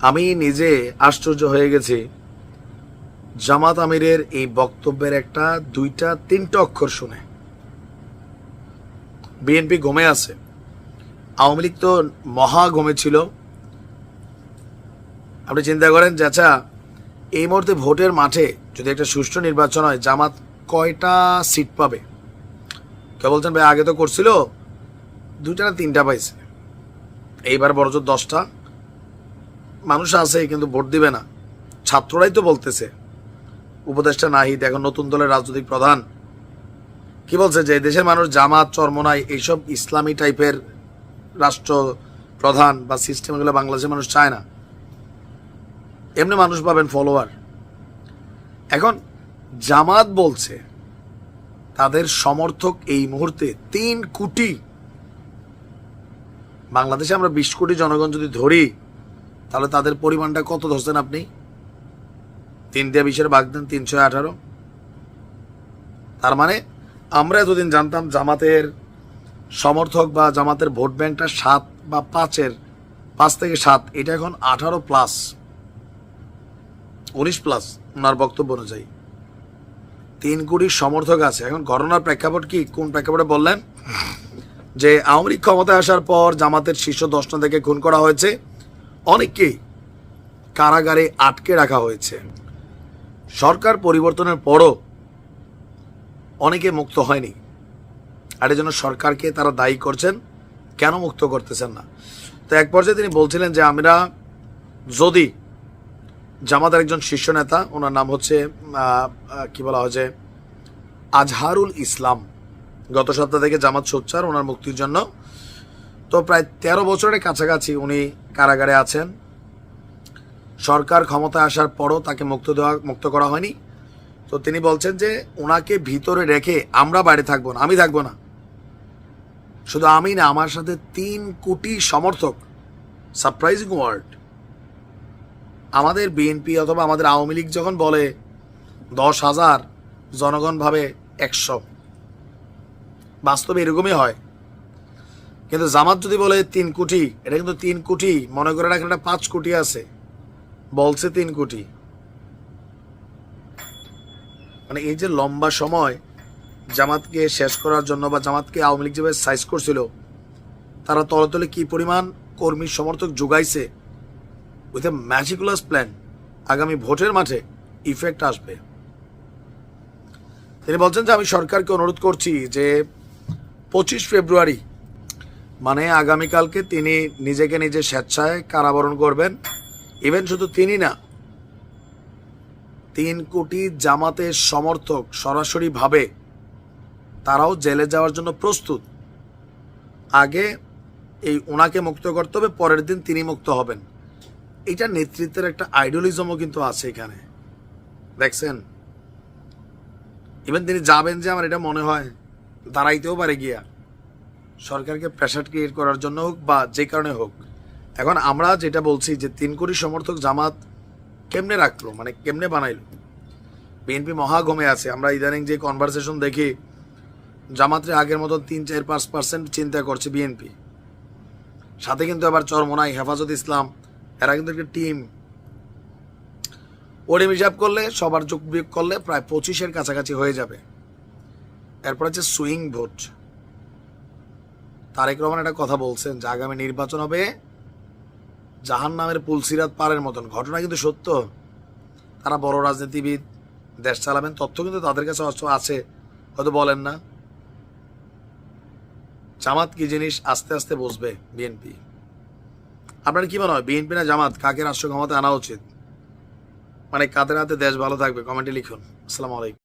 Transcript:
আমি নিজে আশ্চর্য হয়ে গেছি। জামাত আমিরের এই বক্তব্যের একটা, দুইটা, তিনটা অক্ষর শুনে। বিএনপি ঘুমে আছে। আওয়ামী লীগ তো মহা ঘুমে ছিল। আপনি চিন্তা করেন যে আচ্ছা এই মুহূর্তে ভোটের মাঠে যদি একটা সুষ্ঠু নির্বাচন হয়, জামাত কয়টা সিট পাবে? কেউ বলছেন, ভাই, আগে তো করছিল, দুইটা না তিনটা পাইছে। এইবার বড়জোর দশটা। মানুষ আছে, কিন্তু ভোট দিবে না। ছাত্ররাই তো বলতেছে, উপদেষ্টা নাহিদ এখন নতুন দলের রাজনৈতিক প্রধান। কি বলছে যে দেশের মানুষ জামাত, চরমনাই এইসব ইসলামী টাইপের রাষ্ট্র প্রধান বা সিস্টেম এগুলো বাংলাদেশের মানুষ চায় না। এমনি মানুষ পাবেন ফলোয়ার এখন জামাত বলছে, তাদের সমর্থক এই মুহূর্তে তিন কোটি। বাংলাদেশে আমরা বিশ কোটি জনগণ যদি ধরি তাহলে তাদের পরিমাণটা কত ধরছেন আপনি? তিন দিয়ে বিশের ভাগ দেন, তিনশো আঠারো। তার মানে আমরা এতদিন জানতাম জামাতের সমর্থক বা জামাতের ভোট ব্যাংকটা সাত বা পাঁচের, পাঁচ থেকে সাত, এটা এখন আঠারো প্লাস, উনিশ প্লাস ওনার বক্তব্য অনুযায়ী। তিন কোটির সমর্থক আছে। এখন ঘটনার প্রেক্ষাপট কি? কোন প্রেক্ষাপটে বললেন? যে আওয়ামী ক্ষমতায় আসার পর জামাতের শীর্ষ দশটা থেকে খুন করা হয়েছে। অনেককেই কারাগারে আটকে রাখা হয়েছে। সরকার পরিবর্তনের পরও অনেকে মুক্ত হয়নি। আর জন্য সরকারকে তারা দায়ী করছেন, কেন মুক্ত করতেছেন না? তো এক পর্যায়ে তিনি বলছিলেন যে, আমরা যদি জামাতের একজন শীর্ষ নেতা, ওনার নাম হচ্ছে কি বলা হয় যে, আজহারুল ইসলাম, গত সপ্তাহ থেকে জামাত সোচ্চার, ওনার মুক্তির জন্য তো প্রায় তেরো বছরের কাছাকাছি উনি কারাগারে আছেন। সরকার ক্ষমতায় আসার পরও তাকে মুক্ত দেওয়া, মুক্ত করা হয়নি। তো তিনি বলছেন যে ওনাকে ভিতরে রেখে আমরা বাইরে থাকব না, আমি থাকব না। শুধু আমি না, আমার সাথে তিন কোটি সমর্থক সারপ্রাইজিং ওয়ার্ড আমাদের বিএনপি অথবা আমাদের আওয়ামী লীগ যখন বলে দশ হাজার জনগণ ভাবে একশো, বাস্তবে এরকমই হয়। কিন্তু জামাত যদি বলে তিন কোটি, এটা কিন্তু তিন কোটি, মনে করে রাখেন এটা পাঁচ কোটি আছে। বলছে তিন কোটি। মানে এই যে লম্বা সময় জামাতকে শেষ করার জন্য বা জামাতকে আওয়ামী লীগ যেভাবে সাইজ করছিল, তারা তলে তলে কি পরিমাণ কর্মী সমর্থক যোগাইছে উইথ এ ম্যাজিকুলাস প্ল্যান আগামী ভোটের মাঠে ইফেক্ট আসবে। তিনি বলছেন যে আমি সরকারকে অনুরোধ করছি যে পঁচিশ ফেব্রুয়ারি মানে আগামীকালকে তিনি নিজেকে নিজে স্বেচ্ছায় কারাবরণ করবেন। ইভেন শুধু তিনি না, তিন কোটি জামাতের সমর্থক সরাসরিভাবে তারাও জেলে যাওয়ার জন্য প্রস্তুত। আগে এই ওনাকে মুক্ত করতে হবে, পরের দিন তিনি মুক্ত হবেন। এটা নেতৃত্বের একটা আইডলিজমও কিন্তু আছে এখানে। দেখছেন? ইভেন তিনি যাবেন যে আমার এটা মনে হয়, দাঁড়াইতেও পারে গিয়া। সরকারকে প্রেশার ক্রিয়েট করার জন্য হোক বা যে কারণে হোক, এখন আমরা যেটা বলছি যে তিন কোটি সমর্থক জামাত কেমনে রাখল মানে কেমনে বানাইলো? বিএনপি মহাগমে আছে, আমরা ইদানিং যে কনভারসেশন দেখি, জামাতের আগের মতো তিন, চার, পাঁচ পার্সেন্ট চিন্তা করছে বিএনপি সাথে কিন্তু আবার চরমোনাই, হেফাজত ইসলাম, এরা কিন্তু একটা টিম ওডিম হিসাব করলে, সবার যোগ বিয়োগ করলে প্রায় পঁচিশের কাছাকাছি হয়ে যাবে। এরপর হচ্ছে সুইং ভোট তারেক রহমান একটা কথা বলছেন যে আগামী নির্বাচন হবে জাহান নামের পুলসিরাত পারের মতন। ঘটনা কিন্তু সত্য। তারা বড় রাজনীতিবিদ, দেশ চালাবেন, তথ্য কিন্তু তাদের কাছে অস্ত্র আছে, হয়তো বলেন না। জামাত কি জিনিস আস্তে আস্তে বসবে বিএনপি? আপনার কি মনে হয়, বিএনপি না জামাত? কাকে রাষ্ট্র ক্ষমতা আনা উচিত? মানে কাদের হাতে দেশ ভালো থাকবে? কমেন্টে লিখুন। আসসালামু আলাইকুম।